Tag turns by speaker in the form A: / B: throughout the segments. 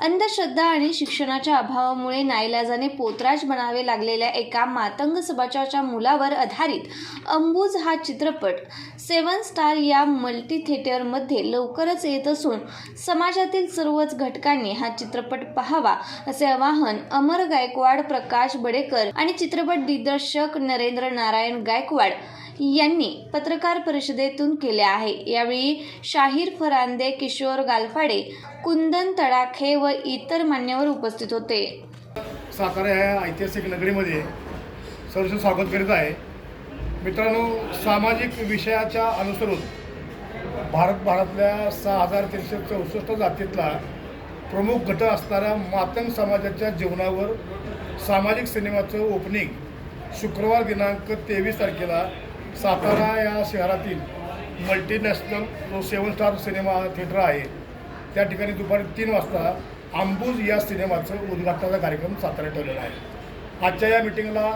A: अंधश्रद्धा आणि शिक्षणाच्या अभावामुळे नाईलाजाने पोतराज बनावे लागलेल्या एका मातंग समाजाच्या मुलावर आधारित अंबुज हा चित्रपट सेवन स्टार या मल्टी थिएटरमध्ये लवकरच येत असून समाजातील सर्वच घटकांनी हा चित्रपट पाहावा असे आवाहन अमर गायकवाड प्रकाश बडेकर आणि चित्रपट दिग्दर्शक नरेंद्र नारायण गायकवाड यांनी पत्रकार परिषदेतून केले आहे. यावेळी शाहीर फरांदे किशोर गालफाडे कुंदन तडाखे व इतर मान्यवर उपस्थित होते.
B: सातारा ह्या ऐतिहासिक नगरीमध्ये सर्व स्वागत करीत आहे. मित्रांनो सामाजिक विषयाच्या अनुसरून भारत भारतातल्या सहा हजार तीनशे चौसष्ट जातीतला प्रमुख घटक असणाऱ्या मातंग समाजाच्या जीवनावर सामाजिक सिनेमाचं ओपनिंग शुक्रवार दिनांक तेवीस तारखेला सातारा या शहरातील मल्टीनॅशनल जो सेवन स्टार सिनेमा थिएटर आहे. त्या ठिकाणी दुपारी तीन वाजता आंबूज या सिनेमाचं उद्घाटनाचा कार्यक्रम सातारा ठेवलेला आहे. आजच्या या मिटिंगला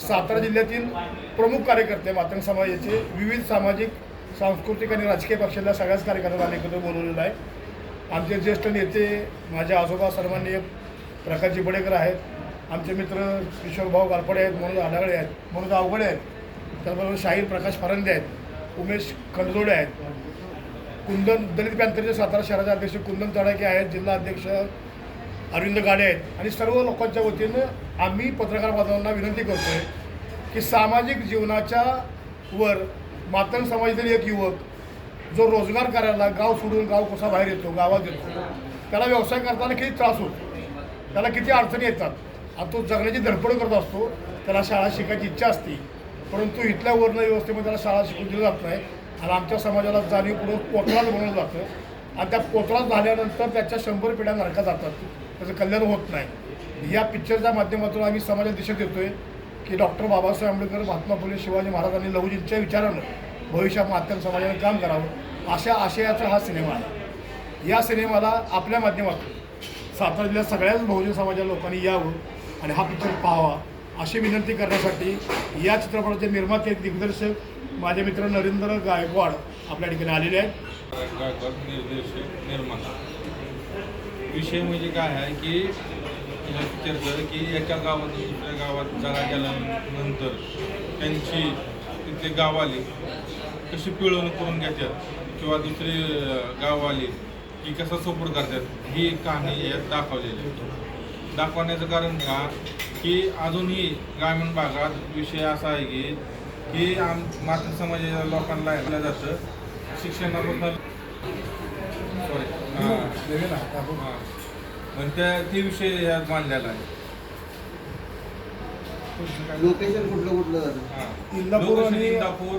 B: सातारा जिल्ह्यातील प्रमुख कार्यकर्ते मातंग समाजाचे विविध सामाजिक सांस्कृतिक आणि राजकीय पक्षातल्या सगळ्याच कार्यकर्त्यांना एकत्र बोलवलेलं आहे. आमचे ज्येष्ठ नेते माझे आजोबा सन्माननीय प्रकाशजी बडेकर आहेत. आमचे मित्र किशोरभाऊ गारपडे आहेत मनोज आढागळे आहेत मनोज अवघडे आहेत. त्याचबरोबर शाहीर प्रकाश फरंदे आहेत उमेश खडजोडे आहेत. कुंदन दलित पॅंथरचे सातारा शहराचे अध्यक्ष कुंदन तडाके आहेत जिल्हा अध्यक्ष अरविंद गाडे आहेत. आणि सर्व लोकांच्या वतीनं आम्ही पत्रकार बांधवांना विनंती करतो आहे की सामाजिक जीवनाच्या वर मातंग समाजातील एक युवक जो रोजगार करायला गाव सोडून गाव कसा बाहेर येतो गावात येतो त्याला व्यवसाय करताना किती त्रास होतो त्याला किती अडचणी येतात आणि तो जगण्याची धडपड करत असतो त्याला शाळा शिकायची इच्छा असते. परंतु इथल्या वर्ण व्यवस्थेमध्ये त्याला शाळा शिकून दिली जात नाही. आणि आमच्या समाजाला जाणीवपूर्वक पोतळाच बनवलं जातं. आणि त्या पोतळा झाल्यानंतर त्याच्या शंभर पिढ्या नरका जातात. त्याचं कल्याण होत नाही. या पिक्चरच्या माध्यमातून आम्ही समाजात दिशा आहे की डॉक्टर बाबासाहेब आंबेडकर महात्मा फुले शिवाजी महाराजांनी लहुजींच्या विचारानं भविष्यात माध्यम समाजाने काम करावं. अशा आशयाचा हा सिनेमा आहे. या सिनेमाला आपल्या माध्यमातून सातारा जिल्ह्यात सगळ्याच बहुजन समाजाच्या लोकांनी यावं आणि हा पिक्चर पाहावा. अशी विनंती करण्यासाठी या चित्रपटाचे निर्माते दिग्दर्शक माझे मित्र नरेंद्र गायकवाड आपल्या ठिकाणी आलेले आहेत.
C: गायकवाड निर्देशक निर्माता. विषय म्हणजे काय आहे की या पिक्चरचं की एका गावातून दुसऱ्या गावात जागा गेल्यानंतर त्यांची तिथले गाववाले कशी पिळवणूक करून घेतात किंवा दुसरे अं, गाववाले की कसं सपोर्ट करतात ही कहाणी यात दाखवलेली आहे. दाखवण्याचं कारण का की अजूनही ग्रामीण भागात विषय असा आहे की की आम मातृ समाजाच्या लोकांना ऐकलं जातं शिक्षणाबद्दल सॉरी पण त्या ते विषय यात मांडलेला आहे.
D: लोकेशन कुठलं कुठलं जातं
C: हा.
B: इंदापूर आणि-
C: इंदापूर